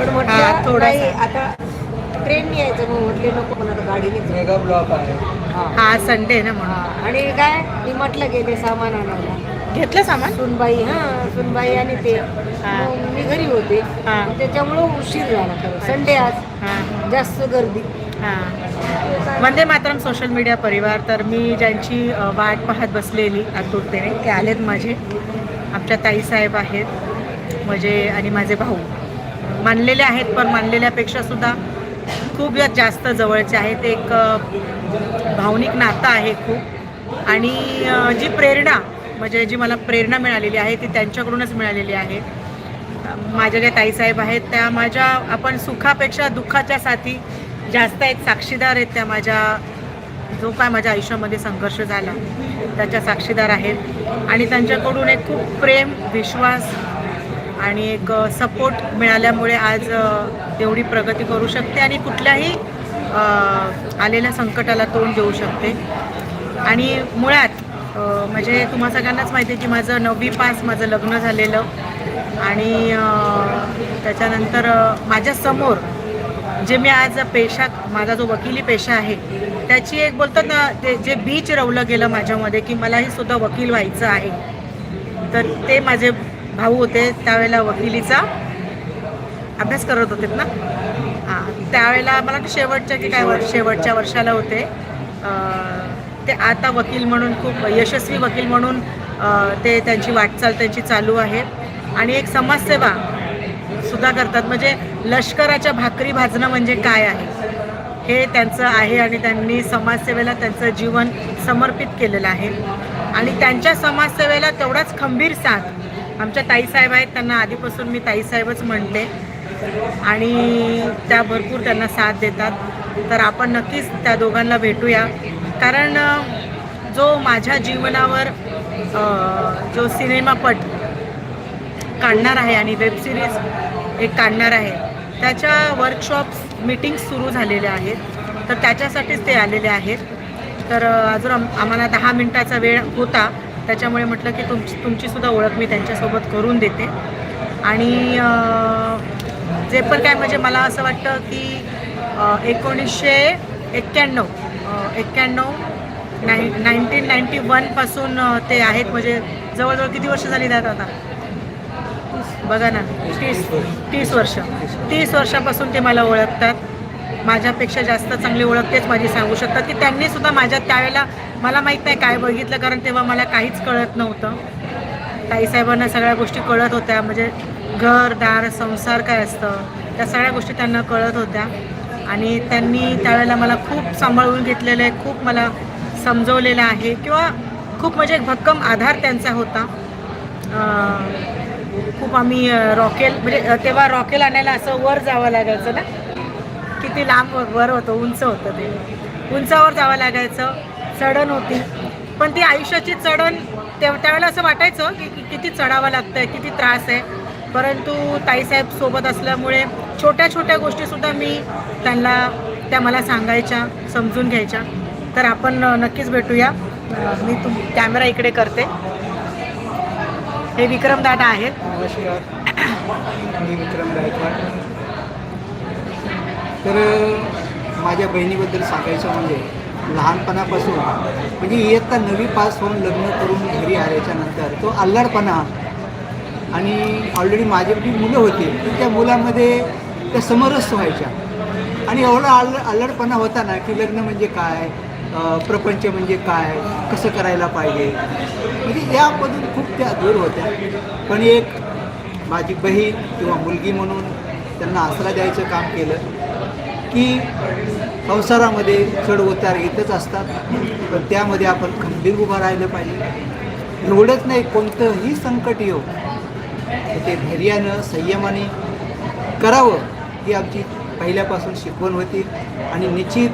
पण हा, म्हटलं थोडासा. नाही आता ट्रेनने यायचं मग म्हटले नको पण आता गाडीने मेगा ब्लॉक आहे. हा. हा संडे ना. म्हणून. आणि काय मी म्हटलं गेले सामान आणायला. घेतलं सामान? सुनबाई हा सुनबाई आणि ते. हा. मग मी घरी होते. हा. त्याच्यामुळं उशीर झाला खरं. संडे आज. हा. जास्त गर्दी. हा. वंदे मातरम सोशल मीडिया परिवार. तर मी ज्यांची अ, वाट पाहत बसलेली आतुरतेने ते आलेत माझे. आमच्या ताईसाहेब आहेत म्हणजे आणि माझे भाऊ. मानलेले आहेत पण मानलेल्यापेक्षा सुद्धा खूप जास्त जवळचे आहेत. एक भावनिक नातं आहे खूप. आणि जी प्रेरणा म्हणजे जी मला प्रेरणा मिळालेली आहे ती त्यांच्याकडूनच मिळालेली आहे. माझ्या ज्या ताईसाहेब आहेत त्या माझ्या आपण सुखापेक्षा दुःखाच्या साथी जास्त एक साक्षीदार आहेत. त्या माझ्या जो काय माझ्या आयुष्यामध्ये संघर्ष झाला त्याच्या साक्षीदार आहेत. आणि त्यांच्याकडून एक खूप प्रेम विश्वास आणि एक सपोर्ट मिळाल्यामुळे आज तेवढी प्रगती करू शकते आणि कुठल्याही आलेल्या संकटाला तोंड देऊ शकते. आणि मुळात म्हणजे तुम्हा सगळ्यांनाच माहिती आहे की माझं नववी पास माझं लग्न झालेलं. आणि त्याच्यानंतर माझ्यासमोर जे मी आज पेशा माझा जो वकिली पेशा आहे त्याची एक बोलतात ना ते जे बीच रवलं गेलं माझ्यामध्ये की मलाही सुद्धा वकील व्हायचं आहे. तर ते माझे भाऊ होते त्यावेळेला वकिलीचा. अभ्यास करत होते ना? हां त्यावेळेला मला वाटतं शेवटच्या की काय वर्ष शेवटच्या वर्षाला होते. ते आता वकील म्हणून खूप यशस्वी वकील म्हणून ते त्यांची वाटचाल त्यांची चालू आहे. आणि एक समाजसेवा सुद्धा करतात. म्हणजे लष्कराच्या भाकरी भाजणं म्हणजे काय आहे? हे त्यांचं आहे आणि त्यांनी समाजसेवेला त्यांचं जीवन समर्पित केलेलं आहे. आणि त्यांच्या समाजसेवेला तेवढाच खंबीर साथ आमच्या ताईसाहेब आहेत त्यांना आधीपासून मी ताईसाहेबच म्हणते आणि त्या भरपूर त्यांना साथ देतात. तर आपण नक्कीच त्या दोघांना भेटूया. कारण जो माझ्या जीवनावर जो सिनेमापट काढणार आहे आणि वेबसिरीज एक काढणार आहे त्याच्या वर्कशॉप्स मीटिंग्स सुरू झालेल्या आहेत. तर त्याच्यासाठीच ते आलेले आहेत. तर अजून आम्हाला दहा मिनटाचा वेळ होता. त्याच्यामुळे म्हटलं की तुमची तुमचीसुद्धा ओळख मी त्यांच्यासोबत करून देते. आणि जे पण काय म्हणजे मला असं वाटतं की एकोणीसशे एक्क्याण्णव एक्क्याण्णव नाईन नाईन्टीन नाईन्टी वनपासून ते आहेत. म्हणजे जवळजवळ किती वर्ष झाली त्यात आता? बघा ना तीस तीस वर्ष. तीस वर्षापासून ते मला ओळखतात. माझ्यापेक्षा जास्त चांगली ओळख तेच माझी सांगू शकतात की त्यांनी सुद्धा माझ्या त्यावेळेला मला माहीत नाही काय बघितलं कारण तेव्हा मला काहीच कळत नव्हतं. ताईसाहेबांना सगळ्या गोष्टी कळत होत्या म्हणजे घर दार संसार काय असतं त्या सगळ्या गोष्टी त्यांना कळत होत्या. आणि त्यांनी त्यावेळेला मला खूप सांभाळून घेतलेलं आहे खूप मला समजवलेलं आहे किंवा खूप म्हणजे एक भक्कम आधार त्यांचा होता. खूप आम्ही रॉकेल म्हणजे तेव्हा रॉकेल आणायला असं वर जावं लागायचं ना? किती लांब वर होतं उंच होतं ते. उंचावर जावं लागायचं. चढण होती. पण ती आयुष्याची चढण तेव्हा त्यावेळेला असं वाटायचं की किती चढावं लागतं आहे किती त्रास आहे. परंतु ताईसाहेब सोबत असल्यामुळे छोट्या छोट्या गोष्टीसुद्धा मी त्यांना त्या मला सांगायच्या समजून घ्यायच्या. तर आपण नक्कीच भेटूया. मी तुम कॅमेरा इकडे करते. हे विक्रम दादा आहेत. नमस्कार. मी विक्रम तर माझ्या बहिणीबद्दल सांगायचं म्हणजे लहानपणापासून. म्हणजे इयत्ता नवी पास होऊन लग्न करून घरी आल्याच्यानंतर तो अल्लाडपणा. आणि ऑलरेडी माझी जी मुलं होती तर त्या मुलामध्ये त्या समरस व्हायच्या. आणि एवढा अल्ल अल्लडपणा होता ना की लग्न म्हणजे काय प्रपंच म्हणजे काय कसं करायला पाहिजे. म्हणजे यामधून खूप त्या दूर होत्या. पण एक माझी बहीण किंवा मुलगी म्हणून त्यांना आसरा द्यायचं काम केलं की संसारामध्ये चढ उतार येतच असतात. पण त्यामध्ये आपण खंबीर उभं राहिलं पाहिजे. एवढंच नाही कोणतंही संकट येऊ हो। ते धैर्यानं संयमाने करावं ही आमची पहिल्यापासून शिकवण होती. आणि निश्चित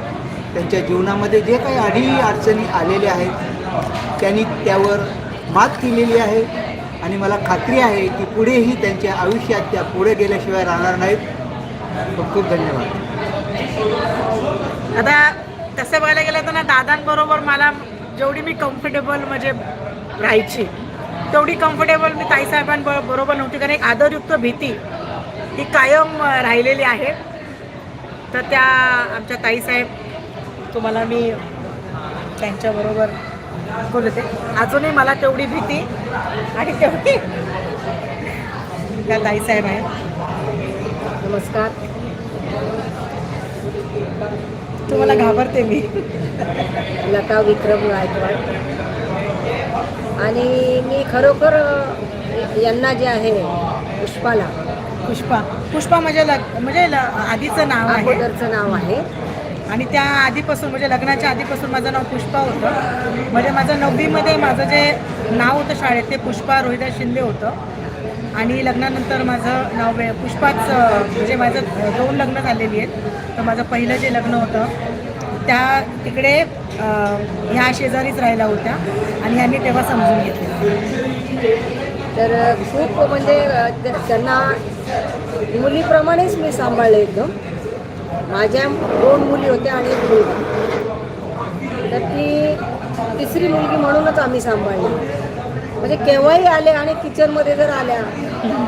त्यांच्या जीवनामध्ये जे काही अडी अडचणी आलेल्या आहेत त्यांनी त्यावर मात केलेली आहे. आणि मला खात्री आहे की पुढेही त्यांच्या आयुष्यात त्या पुढे गेल्याशिवाय राहणार नाहीत. खूप खूप धन्यवाद. आता तसं बघायला गेलं तर ना दादांबरोबर मला जेवढी मी कम्फर्टेबल म्हणजे राहायची तेवढी कम्फर्टेबल मी ताईसाहेबांबरोबर नव्हती. कारण एक आदरयुक्त भीती ही कायम राहिलेली आहे. तर त्या आमच्या ताईसाहेब तुम्हाला मी त्यांच्याबरोबर बोलते अजूनही मला तेवढी भीती आणि तेवढी त्या ताईसाहेब आहेत. नमस्कार. तुम्हाला घाबरते मी. लता विक्रम गायकवाड. आणि मी खरोखर यांना जे आहे पुष्पाला. पुष्पा. पुष्पा म्हणजे लग म्हणजे ल- आधीचं नाव आहे. अगोदरचं नाव आहे. आणि त्या आधीपासून म्हणजे लग्नाच्या आधीपासून माझं नाव पुष्पा होतं. म्हणजे माझं नववीमध्ये माझं जे नाव होतं शाळेत ते पुष्पा रोहिदास शिंदे होतं. आणि लग्नानंतर माझं नाव पुष्पाच म्हणजे माझं दोन लग्न झालेली आहेत. तर माझं पहिलं जे लग्न होतं त्या तिकडे ह्या शेजारीच राहिल्या होत्या आणि ह्यांनी तेव्हा समजून घेतलं. तर खूप म्हणजे त्यांना मुलीप्रमाणेच मी सांभाळले एकदम. माझ्या दोन मुली होत्या आणि एक मुलगा. तर ती तिसरी मुलगी म्हणूनच आम्ही सांभाळली. म्हणजे केव्हाही आले आणि किचनमध्ये जर आल्या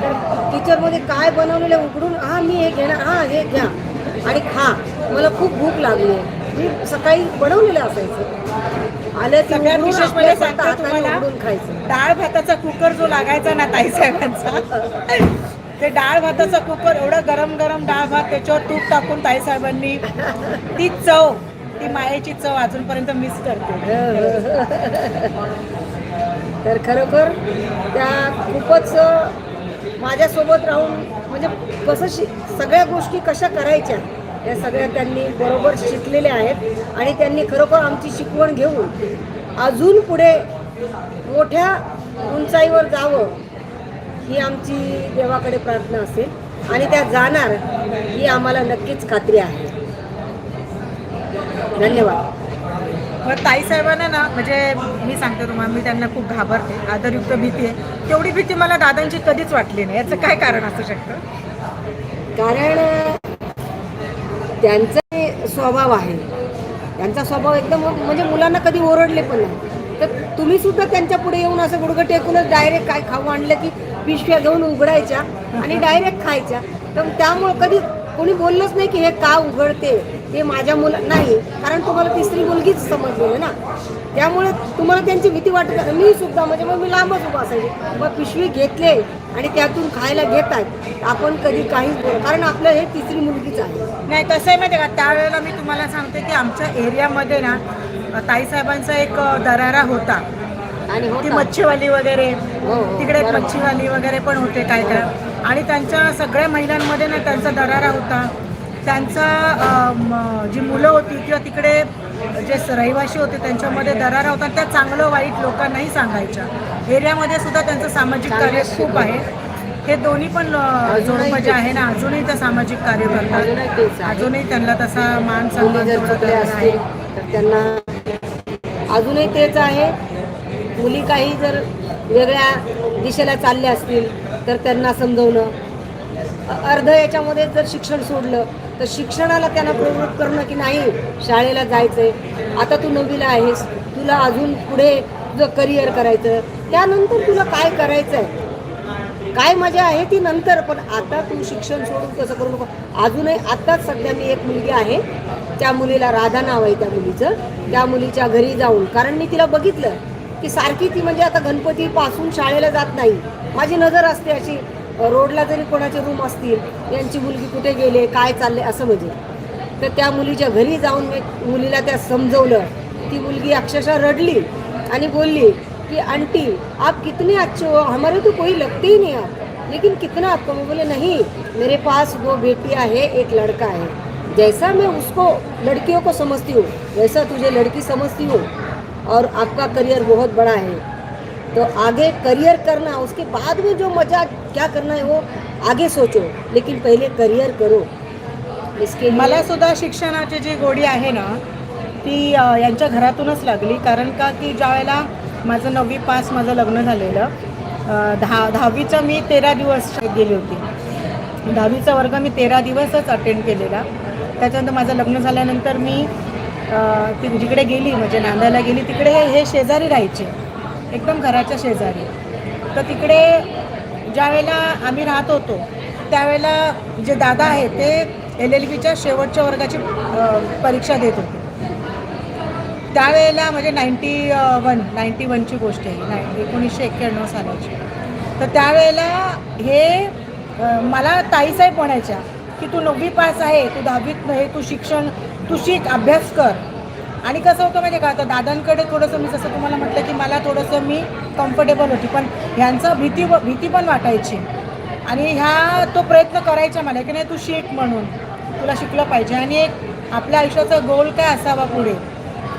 तर किचनमध्ये काय बनवलेलं उघडून हा मी हे घेणार हा हे घ्या आणि खा. मला खूप भूक लागली. मी सकाळी बनवलेलं असायचं. आलं की सगळ्यात उघडून विशेष म्हणजे उघडून खायचं. डाळ भाताचा कुकर जो लागायचा ना ताईसाहेबांचा ते डाळ भाताचा कुकर एवढं गरम गरम डाळ भात त्याच्यावर तूप टाकून ताईसाहेबांनी ती चव ती मायेची चव अजूनपर्यंत मिस करते. तर खरोखर त्या खूपच माझ्यासोबत राहून म्हणजे कसं शि सगळ्या गोष्टी कशा करायच्या या सगळ्या त्यांनी बरोबर शिकलेल्या आहेत आणि त्यांनी खरोखर आमची शिकवण घेऊन अजून पुढे मोठ्या उंचाईवर जावं ही आमची देवाकडे प्रार्थना असेल आणि त्या जाणार ही आम्हाला नक्कीच खात्री आहे. धन्यवाद. मग ताईसाहेबांना ना म्हणजे मी सांगते तुम्हाला मी त्यांना खूप घाबरते आदरयुक्त भीती आहे. तेवढी भीती मला दादांची कधीच वाटली नाही. याचं काय कारण असू शकतं? कारण त्यांचा स्वभाव आहे त्यांचा स्वभाव एकदम म्हणजे मुलांना कधी ओरडले पण नाही. तर तुम्ही सुद्धा त्यांच्या पुढे येऊन असं गुडघं टेकूनच डायरेक्ट काय खाऊ आणलं की पिशव्या घेऊन उघडायच्या आणि डायरेक्ट खायच्या. तर त्यामुळं कधी कोणी बोललंच नाही की हे का उघडते? हे माझ्या मुला नाही कारण तुम्हाला तिसरी मुलगीच समजलेलं ना. त्यामुळे तुम्हाला त्यांची भीती वाटत. मी सुद्धा म्हणजे मग मी लांबच उभा असायचे. मग पिशवी घेतले आणि त्यातून खायला घेतात आपण कधी काहीच बोल कारण आपलं हे तिसरी मुलगीच आहे. नाही कसं आहे माहिती का? त्यावेळेला मी तुम्हाला सांगते की आमच्या एरियामध्ये ना ताईसाहेबांचा एक दरारा होता. आणि ती. मच्छीवाली वगैरे. हो, हो, तिकडे. मच्छीवाली वगैरे पण होते काय काय आणि त्यांच्या सगळ्या महिलांमध्ये ना त्यांचा दरारा होता. त्यांचा जी मुलं होती किंवा तिकडे जे रहिवासी होते त्यांच्यामध्ये दरारा होता त्या चांगलं वाईट लोकांनाही सांगायच्या. एरियामध्ये सुद्धा त्यांचं सामाजिक कार्य खूप आहे. हे दोन्ही पण अं, अजूनही जोड जे आहे ना अजूनही ते सामाजिक कार्य करतात. अजूनही त्यांना तसा मान आहे. तर त्यांना अजूनही तेच आहे. मुली काही जर वेगळ्या दिशेला चालल्या असतील तर त्यांना समजवणं. अर्ध याच्यामध्ये जर शिक्षण सोडलं तर शिक्षणाला त्यांना प्रवृत्त करणं की नाही शाळेला जायचंय. आता तू नववीला आहेस तुला अजून पुढे तुझं करिअर करायचं त्यानंतर तुला काय करायचं आहे काय मजा आहे ती नंतर पण आता तू शिक्षण सोडून कसं करू नको. अजूनही आत्ताच सध्या मी एक मुलगी आहे. त्या मुलीला राधा नाव आहे त्या मुलीचं. त्या मुलीच्या घरी जाऊन कारण मी तिला बघितलं की सारखी ती म्हणजे आता गणपतीपासून शाळेला जात नाही. माझी नजर असते अशी. रोडला जरी कोणाचे रूम असतील यांची मुलगी कुठे गेले काय चालले असं म्हणजे. तर त्या मुलीच्या घरी जाऊन मी मुलीला त्या समजवलं. ती मुलगी अक्षरशः रडली आणि बोलली कि आंटी आप कितने अच्छे हो हमारे तो कोई लगते ही नहीं आप. लेकिन कितना आपको? मैं बोले नहीं मेरे पास दो बेटियां है एक लड़का है। जैसा मैं उसको लड़कियों को समझती हूँ वैसा तुझे लड़की समझती हूँ और आपका करियर बहुत बड़ा है। तो आगे करियर करना उसके बाद में जो मजा क्या करना है वो आगे सोचो लेकिन पहले करियर करो। इसके मला सुद्धा शिक्षणाची जी गोडी आहे ना ती अ, यांच्या घरातूनच लागली. कारण का की ज्यावेळेला माझं नववी पास माझं लग्न झालेलं अ, दहा दहावीचं मी तेरा दिवस गेली होती. दहावीचा वर्ग मी तेरा दिवसच अटेंड केलेला. त्याच्यानंतर माझं लग्न झाल्यानंतर मी अ, ती जिकडे गेली म्हणजे नांदायला गेली तिकडे हे हे शेजारी राहायचे. एकदम घराच्या शेजारी. तर तिकडे ज्या वेळेला आम्ही राहत होतो त्यावेळेला जे दादा आहेत ते एल एल बीच्या शेवटच्या वर्गाची परीक्षा देत होते. त्यावेळेला म्हणजे नाईन्टी वन नाईन्टी वनची गोष्ट आहे नाय एकोणीसशे एक्क्याण्णव सालाची. तर त्यावेळेला हे मला ताईसाहेब म्हणायच्या की तू नववी पास आहे तू दहावीत नाही तू शिक्षण तू शिक अभ्यास कर. आणि कसं होतं माहिती आहे का? आता दादांकडे थोडंसं मी जसं तुम्हाला म्हटलं की मला थोडंसं मी कम्फर्टेबल होती. पण ह्यांचा भीती भीती पण वाटायची. आणि ह्या तो प्रयत्न करायचा मला की नाही तू शिक म्हणून. तुला शिकलं पाहिजे. आणि एक आपल्या आयुष्याचा गोल काय असावा पुढे?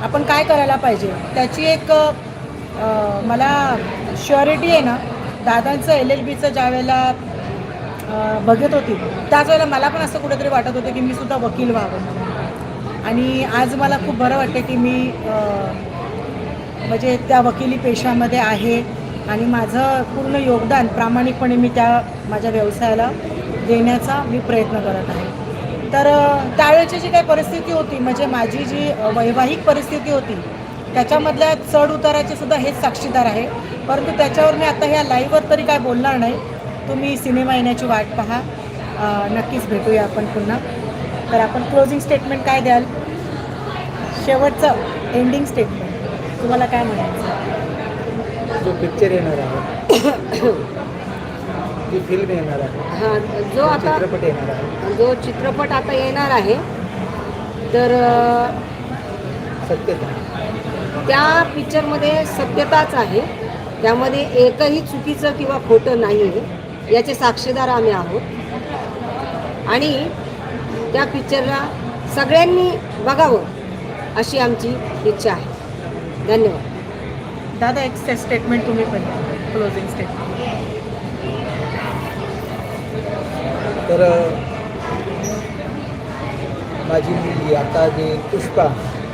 आपण काय करायला पाहिजे? त्याची एक मला शुअरिटी आहे ना दादांचं एल एल बीचं ज्या वेळेला बघत होती त्याच वेळेला मला पण असं कुठेतरी वाटत होतं की मी सुद्धा वकील व्हावं. आणि आज मला खूप बरं वाटतं की मी म्हणजे त्या वकिली पेशामध्ये आहे आणि माझं पूर्ण योगदान प्रामाणिकपणे मी त्या माझ्या व्यवसायाला देण्याचा मी प्रयत्न करत आहे. तर त्यावेळेची जी काही परिस्थिती होती म्हणजे माझी जी वैवाहिक परिस्थिती होती त्याच्यामधल्या चढ उताराचे सुद्धा हेच साक्षीदार आहे. परंतु त्याच्यावर मी आता ह्या लाईव्हवर तरी काय बोलणार नाही. तुम्ही सिनेमा येण्याची वाट पहा. नक्कीच भेटूया आपण पुन्हा. तर आपण क्लोजिंग स्टेटमेंट काय द्याल? शेवटचं एंडिंग स्टेटमेंट तुम्हाला काय म्हणायचं? जो पिक्चर येणार आहे. जी फिल्म येणार आहे. हा जो जो आता चित्रपट येणार आहे. जो चित्रपट आता येणार आहे तर सत्यता. त्या पिक्चरमध्ये सत्यताच आहे. त्यामध्ये एकही चुकीचं किंवा खोटं नाही आहे याचे साक्षीदार आम्ही आहोत. आणि त्या पिक्चरला सगळ्यांनी बघावं अशी आमची इच्छा आहे. धन्यवाद. दादा एक स्टेटमेंट तुम्ही पण क्लोजिंग स्टेटमेंट तर माझी मुलगी आता जे पुष्पा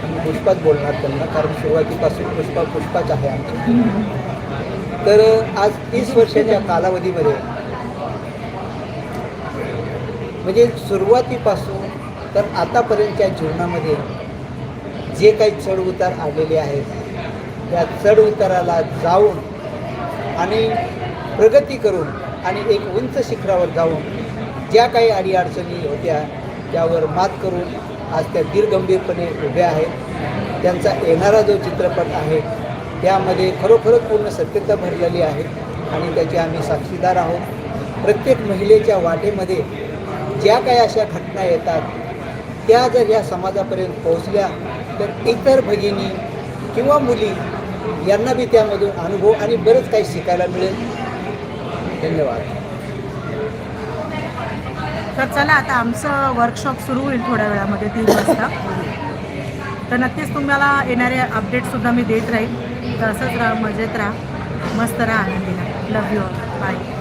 मी पुष्पाच बोलणार त्यांना कारण सुरुवातीपासून पुष्पा पुष्पाच आहे आमची. तर आज तीस वर्षाच्या कालावधीमध्ये म्हणजे सुरुवातीपासून तर आतापर्यंतच्या जीवनामध्ये जे काही चढउतार आलेले आहेत त्या चढउताराला जाऊन आणि प्रगती करून आणि एक उंच शिखरावर जाऊन ज्या काही अडीअडचणी होत्या त्यावर मात करून आज त्या दीर्गंभीरपणे उभ्या आहेत. त्यांचा येणारा जो चित्रपट आहे त्यामध्ये खरोखरच पूर्ण सत्यता भरलेली आहे आणि त्याची आम्ही साक्षीदार आहोत. प्रत्येक महिलेच्या वाटेमध्ये ज्या काही अशा घटना येतात त्या जर या समाजापर्यंत पोहोचल्या तर इतर भगिनी किंवा मुली यांना बी त्यामधून अनुभव आणि बरंच काही शिकायला मिळेल. धन्यवाद. तर चला आता आमचं वर्कशॉप सुरू होईल थोड्या वेळामध्ये तीन वाजता. तर नक्कीच तुम्हाला येणारे अपडेटसुद्धा मी देत राहील. तर असंच राहा मजेत राहा. मस्त राहा आनंदी राहा लव यू बाय